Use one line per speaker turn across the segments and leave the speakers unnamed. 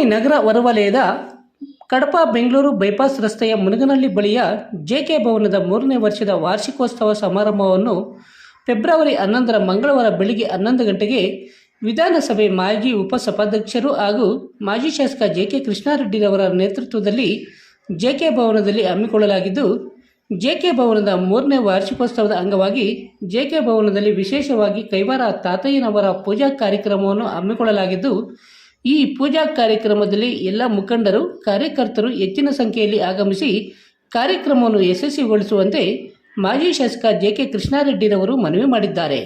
ಠಾಣೆ ನಗರ ಹೊರವಲಯದ ಕಡಪ ಬೆಂಗಳೂರು ಬೈಪಾಸ್ ರಸ್ತೆಯ ಮುನಗನಹಳ್ಳಿ ಬಳಿಯ ಜೆಕೆ ಭವನದ ಮೂರನೇ ವರ್ಷದ ವಾರ್ಷಿಕೋತ್ಸವ ಸಮಾರಂಭವನ್ನು ಫೆಬ್ರವರಿ ಹನ್ನೊಂದರ ಮಂಗಳವಾರ ಬೆಳಿಗ್ಗೆ ಹನ್ನೊಂದು ಗಂಟೆಗೆ ವಿಧಾನಸಭೆ ಮಾಜಿ ಉಪಸಭಾಧ್ಯಕ್ಷರು ಹಾಗೂ ಮಾಜಿ ಶಾಸಕ ಜೆಕೆ ಕೃಷ್ಣಾರೆಡ್ಡಿರವರ ನೇತೃತ್ವದಲ್ಲಿ ಜೆಕೆ ಭವನದಲ್ಲಿ ಹಮ್ಮಿಕೊಳ್ಳಲಾಗಿದ್ದು ಜೆಕೆ ಭವನದ ಮೂರನೇ ವಾರ್ಷಿಕೋತ್ಸವದ ಅಂಗವಾಗಿ ಜೆಕೆ ಭವನದಲ್ಲಿ ವಿಶೇಷವಾಗಿ ಕೈವಾರ ತಾತಯ್ಯನವರ ಪೂಜಾ ಕಾರ್ಯಕ್ರಮವನ್ನು ಹಮ್ಮಿಕೊಳ್ಳಲಾಗಿದ್ದು ಈ ಪೂಜಾ ಕಾರ್ಯಕ್ರಮದಲ್ಲಿ ಎಲ್ಲ ಮುಖಂಡರು ಕಾರ್ಯಕರ್ತರು ಹೆಚ್ಚಿನ ಸಂಖ್ಯೆಯಲ್ಲಿ ಆಗಮಿಸಿ ಕಾರ್ಯಕ್ರಮವನ್ನು ಯಶಸ್ವಿಗೊಳಿಸುವಂತೆ ಮಾಜಿ ಶಾಸಕ ಜೆ ಕೆ ಕೃಷ್ಣಾರೆಡ್ಡಿರವರು ಮನವಿ ಮಾಡಿದ್ದಾರೆ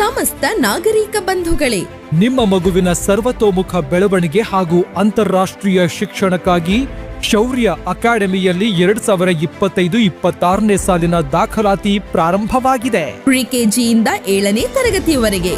ಸಮಸ್ತ ನಾಗರಿಕ ಬಂಧುಗಳೇ
ನಿಮ್ಮ ಮಗುವಿನ ಸರ್ವತೋಮುಖ ಬೆಳವಣಿಗೆ ಹಾಗೂ ಅಂತಾರಾಷ್ಟ್ರೀಯ ಶಿಕ್ಷಣಕ್ಕಾಗಿ ಶೌರ್ಯ ಅಕಾಡೆಮಿಯಲ್ಲಿ ಎರಡ್ ಸಾವಿರ ಇಪ್ಪತ್ತೈದು ಇಪ್ಪತ್ತಾರನೇ ಸಾಲಿನ ದಾಖಲಾತಿ ಪ್ರಾರಂಭವಾಗಿದೆ
ಪ್ರಿಕೆಜಿಯಿಂದ ಏಳನೇ ತರಗತಿವರೆಗೆ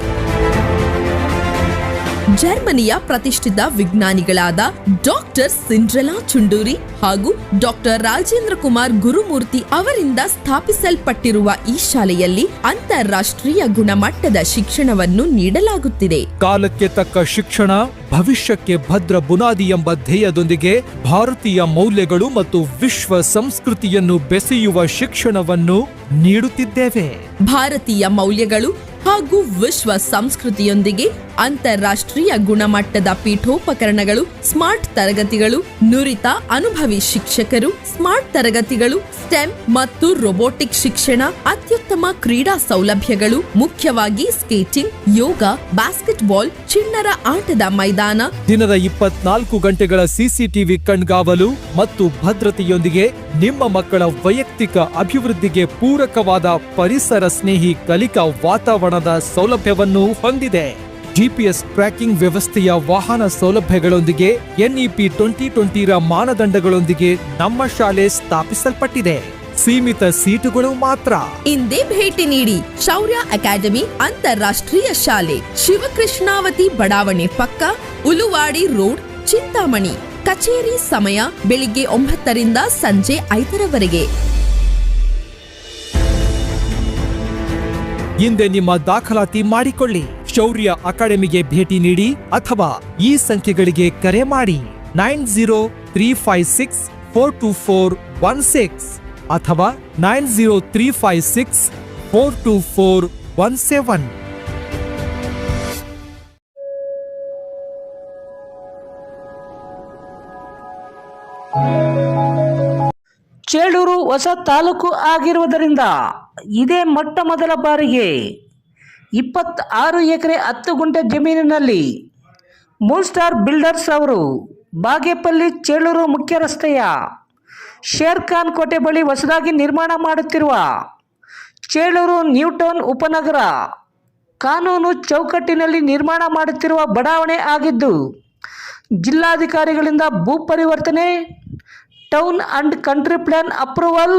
ಜರ್ಮನಿಯ ಪ್ರತಿಷ್ಠಿತ ವಿಜ್ಞಾನಿಗಳಾದ ಡಾಕ್ಟರ್ ಸಿಂಡ್ರೆಲಾ ಚುಂಡೂರಿ ಹಾಗೂ ಡಾಕ್ಟರ್ ರಾಜೇಂದ್ರ ಕುಮಾರ್ ಗುರುಮೂರ್ತಿ ಅವರಿಂದ ಸ್ಥಾಪಿಸಲ್ಪಟ್ಟಿರುವ ಈ ಶಾಲೆಯಲ್ಲಿ ಅಂತಾರಾಷ್ಟ್ರೀಯ ಗುಣಮಟ್ಟದ ಶಿಕ್ಷಣವನ್ನು ನೀಡಲಾಗುತ್ತಿದೆ
ಕಾಲಕ್ಕೆ ತಕ್ಕ ಶಿಕ್ಷಣ ಭವಿಷ್ಯಕ್ಕೆ ಭದ್ರ ಬುನಾದಿ ಎಂಬ ಧ್ಯೇಯದೊಂದಿಗೆ ಭಾರತೀಯ ಮೌಲ್ಯಗಳು ಮತ್ತು ವಿಶ್ವ ಸಂಸ್ಕೃತಿಯನ್ನು ಬೆಸೆಯುವ ಶಿಕ್ಷಣವನ್ನು ನೀಡುತ್ತಿದ್ದೇವೆ
ಭಾರತೀಯ ಮೌಲ್ಯಗಳು ಹಾಗೂ ವಿಶ್ವ ಸಂಸ್ಕೃತಿಯೊಂದಿಗೆ ಅಂತಾರಾಷ್ಟ್ರೀಯ ಗುಣಮಟ್ಟದ ಪೀಠೋಪಕರಣಗಳು ಸ್ಮಾರ್ಟ್ ತರಗತಿಗಳು ನುರಿತ ಅನುಭವಿ ಶಿಕ್ಷಕರು ಸ್ಮಾರ್ಟ್ ತರಗತಿಗಳು ಸ್ಟೆಮ್ ಮತ್ತು ರೋಬೋಟಿಕ್ ಶಿಕ್ಷಣ ಅತ್ಯುತ್ತಮ ಕ್ರೀಡಾ ಸೌಲಭ್ಯಗಳು ಮುಖ್ಯವಾಗಿ ಸ್ಕೇಟಿಂಗ್ ಯೋಗ ಬಾಸ್ಕೆಟ್ಬಾಲ್ ಚಿಣ್ಣರ ಆಟದ ಮೈದಾನ
ದಿನದ ಇಪ್ಪತ್ನಾಲ್ಕು ಗಂಟೆಗಳ ಸಿಸಿಟಿವಿ ಕಣ್ಗಾವಲು ಮತ್ತು ಭದ್ರತೆಯೊಂದಿಗೆ ನಿಮ್ಮ ಮಕ್ಕಳ ವೈಯಕ್ತಿಕ ಅಭಿವೃದ್ಧಿಗೆ ಪೂರಕವಾದ ಪರಿಸರ ಸ್ನೇಹಿ ಕಲಿಕಾ ವಾತಾವರಣ ಪ್ರಮಾಣದ ಸೌಲಭ್ಯವನ್ನು ಹೊಂದಿದೆ ಜಿಪಿಎಸ್ ಟ್ರ್ಯಾಕಿಂಗ್ ವ್ಯವಸ್ಥೆಯ ವಾಹನ ಸೌಲಭ್ಯಗಳೊಂದಿಗೆ ಎನ್ಇಪಿ ಟ್ವೆಂಟಿ ಟ್ವೆಂಟಿರ ಮಾನದಂಡಗಳೊಂದಿಗೆ ನಮ್ಮ ಶಾಲೆ ಸ್ಥಾಪಿಸಲ್ಪಟ್ಟಿದೆ ಸೀಮಿತ ಸೀಟುಗಳು ಮಾತ್ರ
ಇಂದೇ ಭೇಟಿ ನೀಡಿ ಶೌರ್ಯ ಅಕಾಡೆಮಿ ಅಂತಾರಾಷ್ಟ್ರೀಯ ಶಾಲೆ ಶಿವಕೃಷ್ಣಾವತಿ ಬಡಾವಣೆ ಪಕ್ಕ ಉಲುವಾಡಿ ರೋಡ್ ಚಿಂತಾಮಣಿ ಕಚೇರಿ ಸಮಯ ಬೆಳಿಗ್ಗೆ ಒಂಬತ್ತರಿಂದ ಸಂಜೆ ಐದರವರೆಗೆ
ಹಿಂದೆ ನಿಮ್ಮ ದಾಖಲಾತಿ ಮಾಡಿಕೊಳ್ಳಿ ಶೌರ್ಯ ಅಕಾಡೆಮಿಗೆ ಭೇಟಿ ನೀಡಿ ಅಥವಾ ಈ ಸಂಖ್ಯೆಗಳಿಗೆ ಕರೆ ಮಾಡಿ nine zero three five six four two four one six ಅಥವಾ nine zero three five six four two four one seven
Chelur ಹೊಸ ತಾಲೂಕು ಆಗಿರುವುದರಿಂದ ಇದೇ ಮೊಟ್ಟ ಮೊದಲ ಬಾರಿಗೆ ಇಪ್ಪತ್ತಾರು ಎಕರೆ ಹತ್ತು ಗುಂಟೆ ಜಮೀನಿನಲ್ಲಿ ಮೂಲ್ ಸ್ಟಾರ್ ಬಿಲ್ಡರ್ಸ್ ಅವರು ಬಾಗೇಪಲ್ಲಿ ಚೇಳೂರು ಮುಖ್ಯ ರಸ್ತೆಯ ಶೇರ್ ಖಾನ್ ಕೋಟೆ ಬಳಿ ಹೊಸದಾಗಿ ನಿರ್ಮಾಣ ಮಾಡುತ್ತಿರುವ ಚೇಳೂರು ನ್ಯೂಟೌನ್ ಉಪನಗರ ಕಾನೂನು ಚೌಕಟ್ಟಿನಲ್ಲಿ ನಿರ್ಮಾಣ ಮಾಡುತ್ತಿರುವ ಬಡಾವಣೆ ಆಗಿದ್ದು ಜಿಲ್ಲಾಧಿಕಾರಿಗಳಿಂದ ಭೂ ಪರಿವರ್ತನೆ town and country plan approval